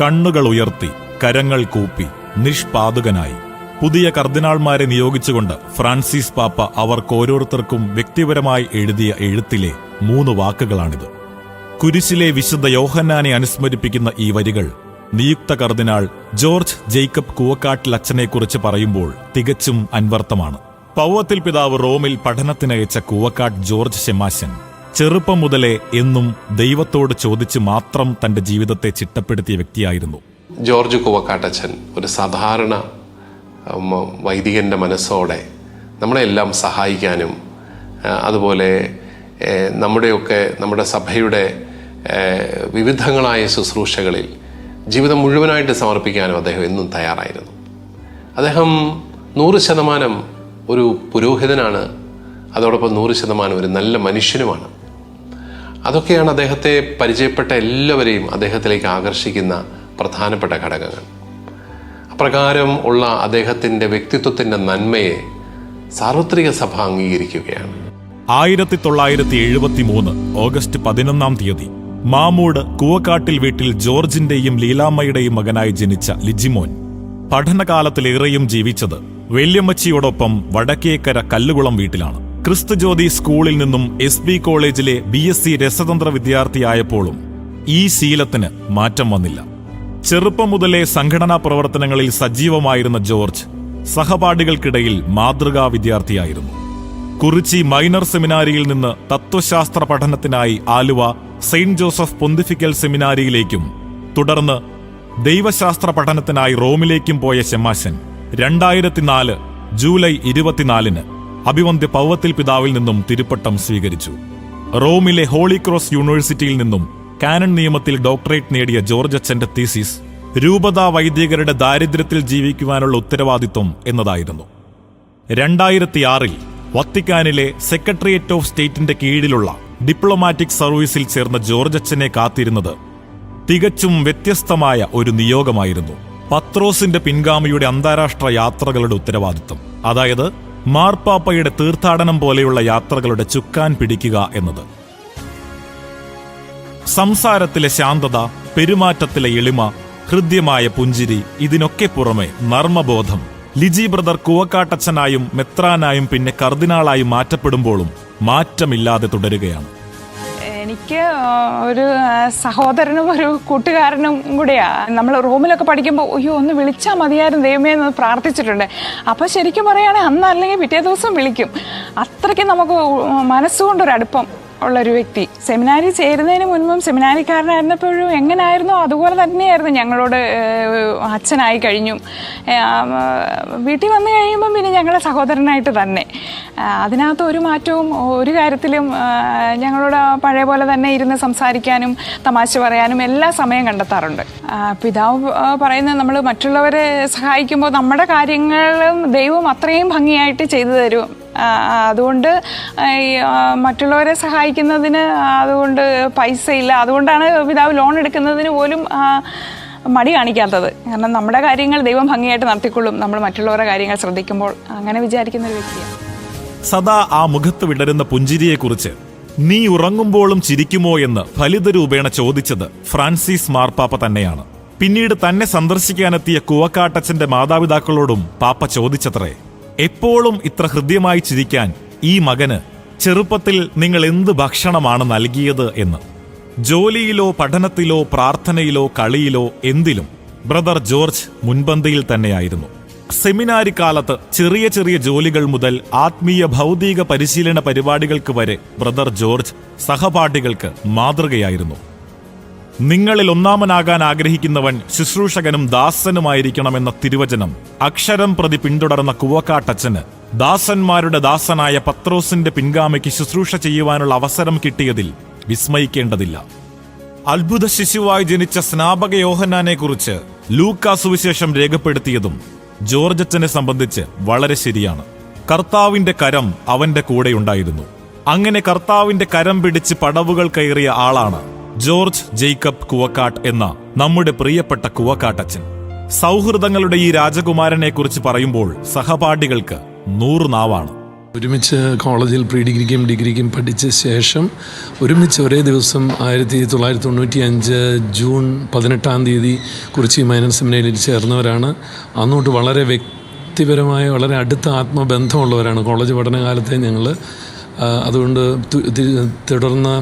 കണ്ണുകൾ ഉയർത്തി കരങ്ങൾ കൂപ്പി നിഷ്പാതുകനായി. പുതിയ കർദിനാൾമാരെ നിയോഗിച്ചുകൊണ്ട് ഫ്രാൻസിസ് പാപ്പ അവർക്ക് ഓരോരുത്തർക്കും വ്യക്തിപരമായി എഴുതിയ എഴുത്തിലെ മൂന്ന് വാക്കുകളാണിത്. കുരിശിലെ വിശുദ്ധ യോഹന്നാനെ അനുസ്മരിപ്പിക്കുന്ന ഈ വരികൾ നിയുക്ത കർദിനാൾ ജോർജ് ജേക്കബ് കൂവക്കാട്ടിൽ അച്ഛനെക്കുറിച്ച് പറയുമ്പോൾ തികച്ചും അൻവർത്ഥമാണ്. പൗവത്തിൽ പിതാവ് റോമിൽ പഠനത്തിനയച്ച കൂവക്കാട്ട് ജോർജ് ഷെമാശൻ ചെറുപ്പം മുതലേ എന്നും ദൈവത്തോട് ചോദിച്ച് മാത്രം തന്റെ ജീവിതത്തെ ചിട്ടപ്പെടുത്തിയ വ്യക്തിയായിരുന്നു. ജോർജ് കുവക്കാട്ടച്ചൻ ഒരു സാധാരണ വൈദികന്റെ മനസ്സോടെ നമ്മളെല്ലാം സഹായിക്കാനും അതുപോലെ നമ്മുടെയൊക്കെ നമ്മുടെ സഭയുടെ വിവിധങ്ങളായ ശുശ്രൂഷകളിൽ ജീവിതം മുഴുവനായിട്ട് സമർപ്പിക്കാനും അദ്ദേഹം എന്നും തയ്യാറായിരുന്നു. അദ്ദേഹം നൂറ് ശതമാനം ഒരു പുരോഹിതനാണ് അതോടൊപ്പം നൂറ് ശതമാനം ഒരു നല്ല മനുഷ്യനുമാണ്. അതൊക്കെയാണ് അദ്ദേഹത്തെ പരിചയപ്പെട്ട എല്ലാവരെയും അദ്ദേഹത്തിലേക്ക് ആകർഷിക്കുന്ന പ്രധാനപ്പെട്ട ഘടകങ്ങൾ. അപ്രകാരം ഉള്ള അദ്ദേഹത്തിന്റെ വ്യക്തിത്വത്തിന്റെ നന്മയെ സാർവത്രിക സഭ അംഗീകരിക്കുകയാണ്. ആയിരത്തി തൊള്ളായിരത്തി എഴുപത്തി മൂന്ന് ഓഗസ്റ്റ് പതിനൊന്നാം തീയതി മാമൂട് കൂവക്കാട്ടിൽ വീട്ടിൽ ജോർജിന്റെയും ലീലാമ്മയുടെയും മകനായി ജനിച്ച ലിജിമോൻ. പഠനകാലത്തിലേറെയും ജീവിച്ചത് വെല്യമ്മച്ചിയോടൊപ്പം വടക്കേക്കര കല്ലുകുളം വീട്ടിലാണ്. ക്രിസ്തുജ്യോതി സ്കൂളിൽ നിന്നും എസ് ബി കോളേജിലെ ബി എസ് സി രസതന്ത്ര വിദ്യാർത്ഥിയായപ്പോഴും ഈ ശീലത്തിന് മാറ്റം വന്നില്ല. ചെറുപ്പം മുതലേ സംഘടനാ പ്രവർത്തനങ്ങളിൽ സജീവമായിരുന്ന ജോർജ് സഹപാഠികൾക്കിടയിൽ മാതൃകാ വിദ്യാർത്ഥിയായിരുന്നു. കുറിച്ചി മൈനർ സെമിനാരിയിൽ നിന്ന് തത്വശാസ്ത്ര പഠനത്തിനായി ആലുവ സെയിന്റ് ജോസഫ് പൊന്തിഫിക്കൽ സെമിനാരിയിലേക്കും തുടർന്ന് ദൈവശാസ്ത്ര പഠനത്തിനായി റോമിലേക്കും പോയ ശമാശൻ രണ്ടായിരത്തിനാല് ജൂലൈ ഇരുപത്തിനാലിന് അഭിവന്ധ്യ പൗവത്തിൽ പിതാവിൽ നിന്നും തിരുപ്പട്ടം സ്വീകരിച്ചു. റോമിലെ ഹോളി ക്രോസ് യൂണിവേഴ്സിറ്റിയിൽ നിന്നും കാനൺ നിയമത്തിൽ ഡോക്ടറേറ്റ് നേടിയ ജോർജ് അച്ഛന്റെ തീസിസ് രൂപതാ വൈദികരുടെ ദാരിദ്ര്യത്തിൽ ജീവിക്കുവാനുള്ള ഉത്തരവാദിത്വം എന്നതായിരുന്നു. രണ്ടായിരത്തിയാറിൽ വത്തിക്കാനിലെ സെക്രട്ടേറിയറ്റ് ഓഫ് സ്റ്റേറ്റിന്റെ കീഴിലുള്ള ഡിപ്ലോമാറ്റിക് സർവീസിൽ ചേർന്ന ജോർജ് അച്ഛനെ കാത്തിരുന്നത് തികച്ചും വ്യത്യസ്തമായ ഒരു നിയോഗമായിരുന്നു. പത്രോസിന്റെ പിൻഗാമിയുടെ അന്താരാഷ്ട്ര യാത്രകളുടെ ഉത്തരവാദിത്വം. അതായത് മാർപ്പാപ്പയുടെ തീർത്ഥാടനം പോലെയുള്ള യാത്രകളുടെ ചുക്കാൻ പിടിക്കുക എന്നത്. സംസാരത്തിലെ ശാന്തത പെരുമാറ്റത്തിലെ എളിമ ഹൃദ്യമായ പുഞ്ചിരി ഇതിനൊക്കെ പുറമെ നർമ്മബോധം. ലിജി ബ്രദർ കുവക്കാട്ടച്ചനായും മെത്രാനായും പിന്നെ കർദിനാളായും മാറ്റപ്പെടുമ്പോഴും മാറ്റമില്ലാതെ തുടരുകയാണ്. എനിക്ക് ഒരു സഹോദരനും ഒരു കൂട്ടുകാരനും കൂടെയാ. നമ്മൾ റൂമിലൊക്കെ പഠിക്കുമ്പോൾ അയ്യോ ഒന്ന് വിളിച്ചാൽ മതിയായിരുന്നു ദൈവമേ എന്ന് പ്രാർത്ഥിച്ചിട്ടുണ്ട്. അപ്പോൾ ശരിക്കും പറയുകയാണെങ്കിൽ അന്ന് അല്ലെങ്കിൽ പിറ്റേ ദിവസം വിളിക്കും. അത്രയ്ക്ക് നമുക്ക് മനസ്സുകൊണ്ടൊരു അടുപ്പം ഉള്ള ഒരു വ്യക്തി. സെമിനാരി ചേരുന്നതിന് മുൻപും സെമിനാരിക്കാരനായിരുന്നപ്പോഴും എങ്ങനെയായിരുന്നോ അതുപോലെ തന്നെയായിരുന്നു ഞങ്ങളോട് അച്ഛനായി കഴിഞ്ഞു. വീട്ടിൽ വന്നു കഴിയുമ്പം പിന്നെ ഞങ്ങളുടെ സഹോദരനായിട്ട് തന്നെ. അതിനകത്ത് ഒരു മാറ്റവും ഒരു കാര്യത്തിലും ഞങ്ങളോട് പഴയ പോലെ തന്നെ ഇരുന്ന് സംസാരിക്കാനും തമാശ പറയാനും എല്ലാ സമയം കണ്ടെത്താറുണ്ട്. പിതാവ് പറയുന്നത് നമ്മൾ മറ്റുള്ളവരെ സഹായിക്കുമ്പോൾ നമ്മുടെ കാര്യങ്ങളും ദൈവം അത്രയും ഭംഗിയായിട്ട് ചെയ്തു തരും. അതുകൊണ്ട് മറ്റുള്ളവരെ സഹായിക്കുന്നതിന് അതുകൊണ്ട് പൈസ ഇല്ല അതുകൊണ്ടാണ് പിതാവ് ലോൺ എടുക്കുന്നതിന് പോലും മടി കാണിക്കാത്തത്. കാരണം നമ്മുടെ കാര്യങ്ങൾ ദൈവം ഭംഗിയായിട്ട് നടത്തിക്കൊള്ളും. നമ്മൾ മറ്റുള്ളവരുടെ കാര്യങ്ങൾ ശ്രദ്ധിക്കുമ്പോൾ അങ്ങനെ വിചാരിക്കുന്ന ഒരു വ്യക്തിയാണ്. സദാ ആ മുഖത്ത് വിടരുന്ന പുഞ്ചിരിയെക്കുറിച്ച് നീ ഉറങ്ങുമ്പോഴും ചിരിക്കുമോ എന്ന് ഫലിതരൂപേണ ചോദിച്ചത് ഫ്രാൻസിസ് മാർപ്പാപ്പ തന്നെയാണ്. പിന്നീട് തന്നെ സന്ദർശിക്കാനെത്തിയ കുവക്കാട്ടച്ചന്റെ മാതാപിതാക്കളോടും പാപ്പ ചോദിച്ചത്രേ എപ്പോഴും ഇത്ര ഹൃദ്യമായി ചിരിക്കാൻ ഈ മകന് ചെറുപ്പത്തിൽ നിങ്ങൾ എന്ത് ഭക്ഷണമാണ് നൽകിയത് എന്ന്. ജോലിയിലോ പഠനത്തിലോ പ്രാർത്ഥനയിലോ കളിയിലോ എന്തിലും ബ്രദർ ജോർജ് മുൻപന്തിയിൽ തന്നെയായിരുന്നു. സെമിനാരി കാലത്ത് ചെറിയ ചെറിയ ജോലികൾ മുതൽ ആത്മീയ ഭൗതിക പരിശീലന പരിപാടികൾക്ക് വരെ ബ്രദർ ജോർജ് സഹപാഠികൾക്ക് മാതൃകയായിരുന്നു. നിങ്ങളിൽ ഒന്നാമനാകാൻ ആഗ്രഹിക്കുന്നവൻ ശുശ്രൂഷകനും ദാസനുമായിരിക്കണമെന്ന തിരുവചനം. അക്ഷരം പ്രതി പിന്തുടർന്ന കുവക്കാട്ടച്ചന് ദാസന്മാരുടെ ദാസനായ പത്രോസിന്റെ പിൻഗാമിക്ക് ശുശ്രൂഷ ചെയ്യുവാനുള്ള അവസരം കിട്ടിയതിൽ വിസ്മയിക്കേണ്ടതില്ല. അത്ഭുത ശിശുവായി ജനിച്ച സ്നാപക യോഹന്നാനെ കുറിച്ച് ലൂക്കാ സുവിശേഷം രേഖപ്പെടുത്തിയതും ജോർജച്ചനെ സംബന്ധിച്ച് വളരെ ശരിയാണ്. കർത്താവിന്റെ കരം അവന്റെ കൂടെയുണ്ടായിരുന്നു അങ്ങനെ കർത്താവിന്റെ കരം പിടിച്ച് പടവുകൾ കയറിയ ആളാണ് ജോർജ് ജേക്കബ് കുവക്കാട്ട് എന്ന നമ്മുടെ പ്രിയപ്പെട്ട കുവക്കാട്ടച്ചൻ സൗഹൃദങ്ങളുടെ ഈ രാജകുമാരനെ കുറിച്ച് പറയുമ്പോൾ സഹപാഠികൾക്ക് നൂറ് നാവാണ്. ഒരുമിച്ച് കോളേജിൽ പ്രീ ഡിഗ്രിക്കും ഡിഗ്രിക്കും പഠിച്ച ശേഷം ഒരുമിച്ച് ഒരേ ദിവസം ആയിരത്തി തൊള്ളായിരത്തി തൊണ്ണൂറ്റി അഞ്ച് ജൂൺ പതിനെട്ടാം തീയതി കുറിച്ചി മൈനർ സെമിനയിൽ ചേർന്നവരാണ്. അന്നോട്ട് വളരെ വ്യക്തിപരമായ വളരെ അടുത്ത ആത്മബന്ധമുള്ളവരാണ്. കോളേജ് പഠനകാലത്തെ ഞങ്ങൾ അതുകൊണ്ട് തുടർന്ന്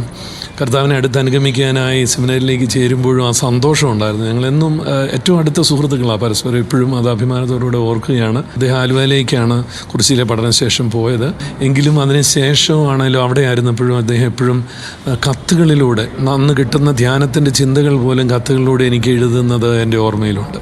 കർത്താവിനെ അടുത്ത് അനുഗമിക്കാനായി സെമിനാരിലേക്ക് ചേരുമ്പോഴും ആ സന്തോഷം ഉണ്ടായിരുന്നു. ഞങ്ങളെന്നും ഏറ്റവും അടുത്ത സുഹൃത്തുക്കളാണ് പരസ്പരം എപ്പോഴും അത് അഭിമാനത്തോടുകൂടെ ഓർക്കുകയാണ്. അദ്ദേഹം ആലുവയിലേക്കാണ് കുറിച്ചിയിലെ പഠനശേഷം പോയത്. എങ്കിലും അതിന് ശേഷമാണെങ്കിലും അവിടെ ആയിരുന്നപ്പോഴും അദ്ദേഹം എപ്പോഴും കത്തുകളിലൂടെ അന്ന് കിട്ടുന്ന ധ്യാനത്തിന്റെ ചിന്തകൾ പോലും കത്തുകളിലൂടെ എനിക്ക് എഴുതുന്നത് എന്റെ ഓർമ്മയിലുണ്ട്.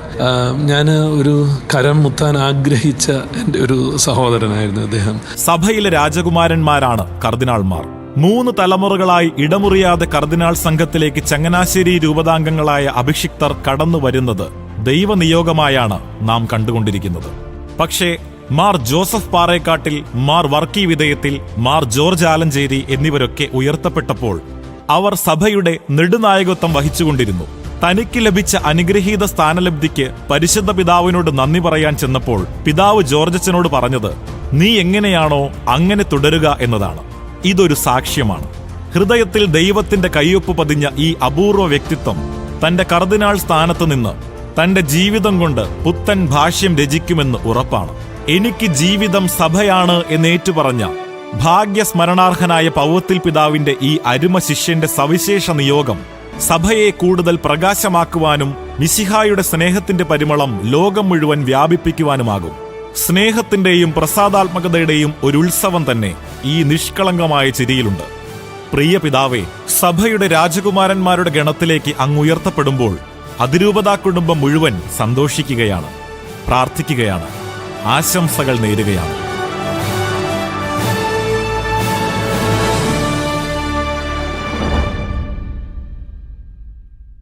ഞാൻ ഒരു കരം മുത്താൻ ആഗ്രഹിച്ച എന്റെ ഒരു സഹോദരനായിരുന്നു അദ്ദേഹം. സഭയിലെ രാജകുമാരന്മാരാണ് കർദിനാൾമാർ. മൂന്ന് തലമുറകളായി ഇടമുറിയാതെ കർദിനാൾ സംഘത്തിലേക്ക് ചങ്ങനാശ്ശേരി രൂപതാംഗങ്ങളായ അഭിഷിക്തർ കടന്നു വരുന്നത് ദൈവനിയോഗമായാണ് നാം കണ്ടുകൊണ്ടിരിക്കുന്നത്. പക്ഷേ മാർ ജോസഫ് പാറേക്കാട്ടിൽ മാർ വർക്കി വിധേയത്തിൽ മാർ ജോർജ് ആലഞ്ചേരി എന്നിവരൊക്കെ ഉയർത്തപ്പെട്ടപ്പോൾ അവർ സഭയുടെ നെടുനായകത്വം വഹിച്ചുകൊണ്ടിരുന്നു. തനിക്ക് ലഭിച്ച അനുഗ്രഹീത സ്ഥാനലബ്ധിക്ക് പരിശുദ്ധ പിതാവിനോട് നന്ദി പറയാൻ ചെന്നപ്പോൾ പിതാവ് ജോർജച്ചനോട് പറഞ്ഞത് നീ എങ്ങനെയാണോ അങ്ങനെ തുടരുക എന്നതാണ്. ഇതൊരു സാക്ഷ്യമാണ്. ഹൃദയത്തിൽ ദൈവത്തിന്റെ കയ്യൊപ്പ് പതിഞ്ഞ ഈ അപൂർവ വ്യക്തിത്വം തന്റെ കർദിനാൾ സ്ഥാനത്ത് നിന്ന് തന്റെ ജീവിതം കൊണ്ട് പുത്തൻ ഭാഷ്യം രചിക്കുമെന്ന് ഉറപ്പാണ്. എനിക്ക് ജീവിതം സഭയാണ് എന്നേറ്റുപറഞ്ഞ ഭാഗ്യസ്മരണാർഹനായ പൗവത്തിൽ പിതാവിന്റെ ഈ അരുമ ശിഷ്യന്റെ സവിശേഷ നിയോഗം സഭയെ കൂടുതൽ പ്രകാശമാക്കുവാനും മിശിഹായുടെ സ്നേഹത്തിന്റെ പരിമളം ലോകം മുഴുവൻ വ്യാപിപ്പിക്കുവാനുമാകും. സ്നേഹത്തിന്റെയും പ്രസാദാത്മകതയുടെയും ഒരു ഉത്സവം തന്നെ ഈ നിഷ്കളങ്കമായ ചിരിയിലുണ്ട്. പ്രിയ പിതാവേ സഭയുടെ രാജകുമാരന്മാരുടെ ഗണത്തിലേക്ക് അങ്ങുയർത്തപ്പെടുമ്പോൾ അതിരൂപതാ കുടുംബം മുഴുവൻ സന്തോഷിക്കുകയാണ് പ്രാർത്ഥിക്കുകയാണ് ആശംസകൾ നേരുകയാണ്.